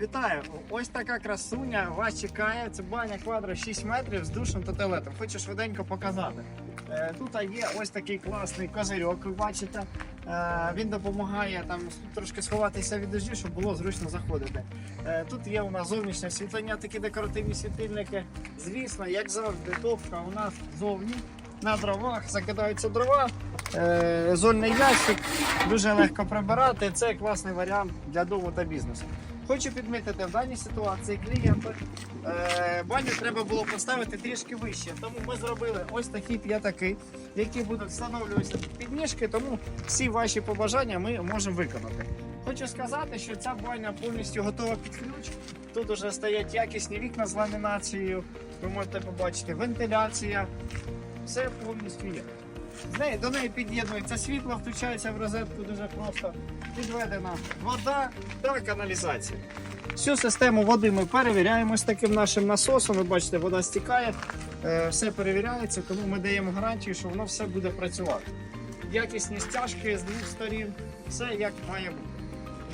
Вітаю! Ось така красуня вас чекає. Це баня квадро 6 метрів з душем та туалетом. Хочу швиденько показати. Е, Тут є ось такий класний козирьок, ви бачите. Е, Він допомагає там трошки сховатися від дождю, щоб було зручно заходити. Е, Тут є у нас зовнішнє освітлення, такі декоративні світильники. Звісно, як завжди, топка у нас зовні. На дровах закидаються дрова, зольний ящик, дуже легко прибирати. Це класний варіант для дому та бізнесу. Хочу підмітити, в даній ситуації клієнту е, баню треба було поставити трішки вище. Тому ми зробили ось такі п'ятаки, які будуть встановлюватися під підніжки, тому всі ваші побажання ми можемо виконати. Хочу сказати, що ця баня повністю готова під ключ. Тут вже стоять якісні вікна з ламінацією. Ви можете побачити вентиляція. Все повністю є. До неї під'єднується світло, включається в розетку дуже просто. Підведена вода та каналізація. Всю систему води ми перевіряємо з таким нашим насосом. Ви бачите, вода стікає, е, все перевіряється, тому ми даємо гарантію, що воно все буде працювати. Якісні стяжки з двох сторін, все як має бути.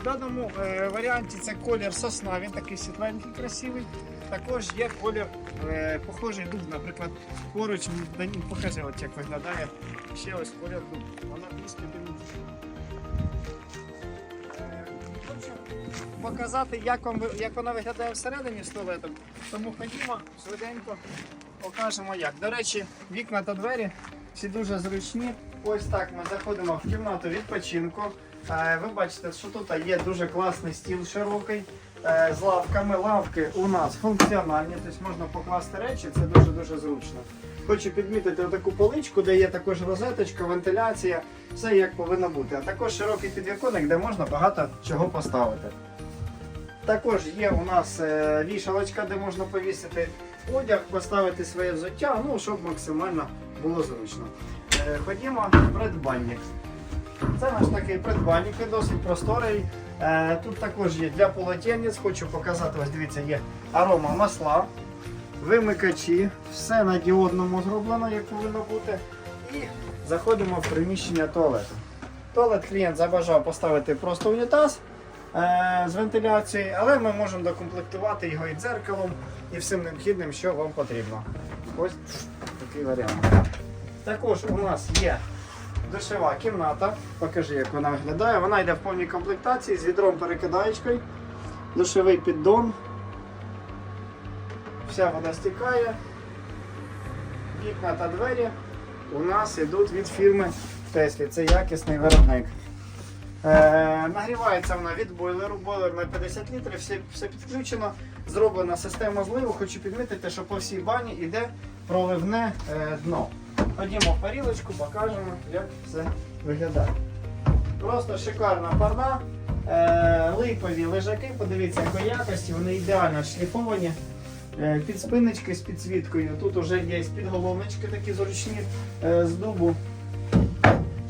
В даному е, варіанті це колір сосна, він такий світленький, красивий. Також є колір е, похожий дуб, наприклад, поруч, покажи, от як виглядає ще ось колір дуб. Вона трішки. Е, Хочу показати, як, вам, як вона виглядає всередині з туалетом. Тому ходімо, швиденько покажемо як. До речі, вікна та двері всі дуже зручні. Ось так ми заходимо в кімнату відпочинку. Е, Ви бачите, що тут є дуже класний стіл широкий е, з лавками. Лавки у нас функціональні, тобто можна покласти речі, це дуже-дуже зручно. Хочу підмітити таку поличку, де є також розеточка, вентиляція, все як повинно бути. А також широкий підвіконник, де можна багато чого поставити. Також є у нас е, вішалочка, де можна повісити одяг, поставити своє взуття, ну, щоб максимально було зручно. Ходімо в придбанник. Це наш такий придбанник, він досить просторий. Е, Тут також є для полотенець, хочу показати, ось дивіться, є арома масла, вимикачі, все на діодному зроблено, як повинно бути. І заходимо в приміщення туалету. Туалет клієнт забажав поставити просто унітаз е, з вентиляцією, але ми можемо докомплектувати його і дзеркалом, і всім необхідним, що вам потрібно. Ось такий варіант. Також у нас є душова кімната. Покажи, як вона виглядає. Вона йде в повній комплектації з відром перекидаєчкою. Душовий піддон. Вся вода стікає. Вікна та двері у нас йдуть від фірми Теслі. Це якісний виробник. Е, нагрівається вона від бойлеру, бойлер на 50 літрів, все, все підключено. Зроблена система зливу. Хочу підмітити, що по всій бані йде проливне е, дно. Ходімо в парілочку, покажемо, як все виглядає. Просто шикарна парна. Е, липові лежаки, подивіться, якої якості, вони ідеально шліфовані. Е, під спиночки з підсвіткою. Тут вже є підголовнички такі зручні е, з дубу.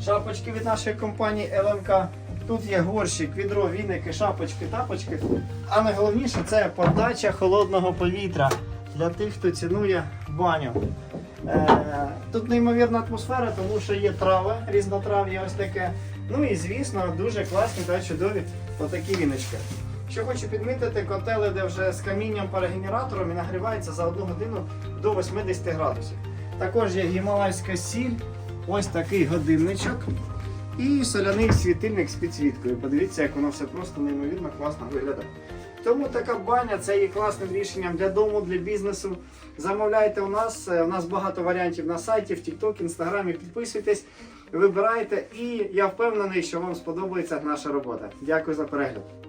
Шапочки від нашої компанії ЛМК. Тут є горщик, відро, віники, шапочки, тапочки. А найголовніше це подача холодного повітря для тих, хто цінує баню. Е, Тут неймовірна атмосфера, тому що є трави, різнотрав'я ось таке. Ну і звісно, дуже класні та чудові отакі віночки. Що хочу підмітити, котел іде вже з камінням парогенератором і нагрівається за одну годину до 80 градусів. Також є гімалайська сіль, ось такий годинничок і соляний світильник з підсвіткою. Подивіться, як воно все просто неймовірно класно виглядає. Тому така баня це є класним рішенням для дому, для бізнесу. Замовляйте у нас. е, У нас багато варіантів на сайті, в TikTok, Інстаграмі. Підписуйтесь, вибирайте, і я впевнений, що вам сподобається наша робота. Дякую за перегляд.